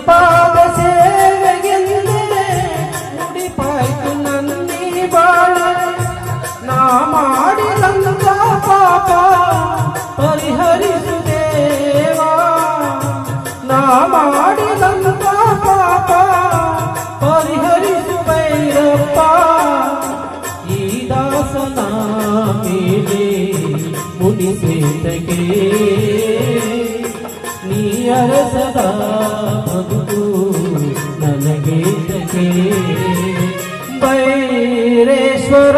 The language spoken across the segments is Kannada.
ಪಾದ ಸೇವೆಗೆಂದರೆ ಮುಡಿಪಾಯ್ತು ನನ್ನಿ ಬಾಳ. ನಾ ಪಾಪ ಪರಿಹರಿಸು ದೇವಾ. ನಾ ಮಾಡಿದಂತ ಪಾಪ ಪರಿಹರಿಸು ಭೈರಪ್ಪ. ಈ ದಾಸನ ಮೇಲೆ ಮುಡಿಸೇತಗೆ ನೀ ಬದುಕು ನನಗೆ ತಗೆ ಬೈರೇಶ್ವರ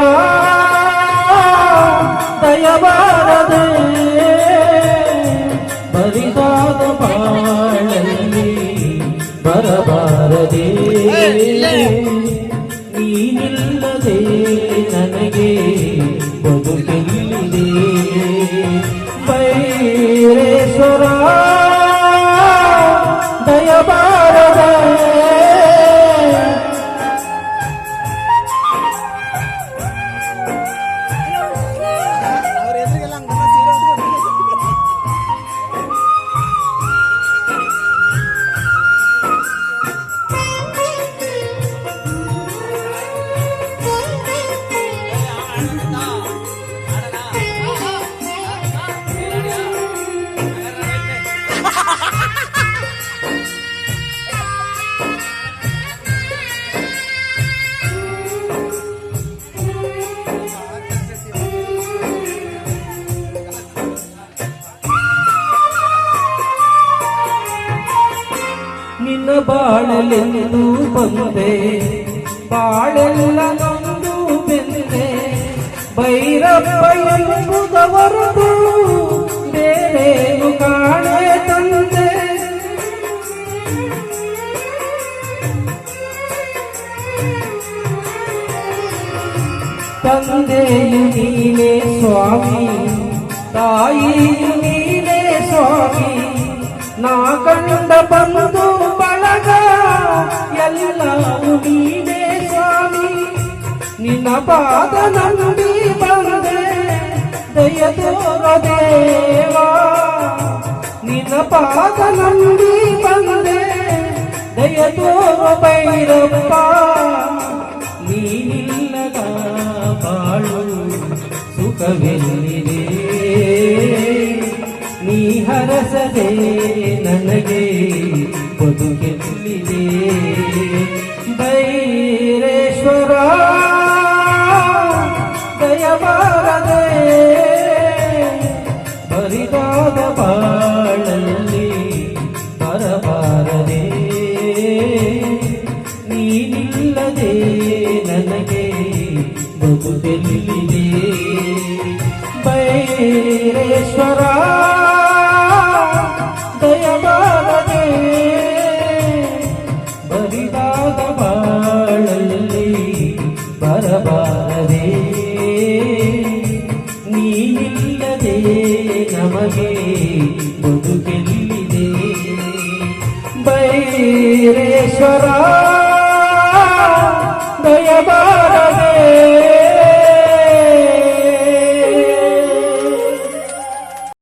ದಯಬಾರದೆ ಬರಿದಾದ ಬಾಳಲ್ಲಿ ಬರಬಾರದೆ. ನೀನಿಲ್ಲದೆ ನನಗೆ ಬದುಕೆಲ್ಲಿದೆ. ಬೈರೇಶ್ವರ ದಯಬಾರದೆ ನಿನ್ನ ಬಾಳಲೆಂದು ಬಂದೆ. ಬಾಳೆಲ್ಲ ನೊಂದು ಬೆಂದೆ ಭೈರಪ್ಪ ಎಂಬುದವರದು ಬೇರೇನು ಕಾಣೆ ತಂದೆ. ತಂದೆಯು ನೀನೇ ಸ್ವಾಮಿ. ತಾಯಿಯು ನೀನೇ ನಿನ್ನ ಪಾದ ನಂಬಿ ಬಂದೆ. ದಯ ತೋರ ದೇವಾ, ನಿನ್ನ ಪಾದ ನಂಬಿ ಬಂದೆ. ದಯ ತೋರ ಭೈರಪ್ಪ ನೀನಿಲ್ಲದ ಬಾಳು ಸುಖವೆಲ್ಲಿದೆ. ನೀ ಹರಸದೆ ನನಗೆ ಬದುಕೆಲ್ಲಿದೆ. ನೀನಿಲ್ಲದೆ ನನಗೆ ಬದುಕೆಲ್ಲಿದೆ ಬೈರೇಶ್ವರ ದಯಮಾಡದೆ ಬರಿದಾದ ಬಾಳಲ್ಲಿ ಬರಬಾರದೆ. ನೀನಿಲ್ಲದೆ ನಮಗೆ ಬೈರೇಶ್ವರ ದಯಬಾರದೆ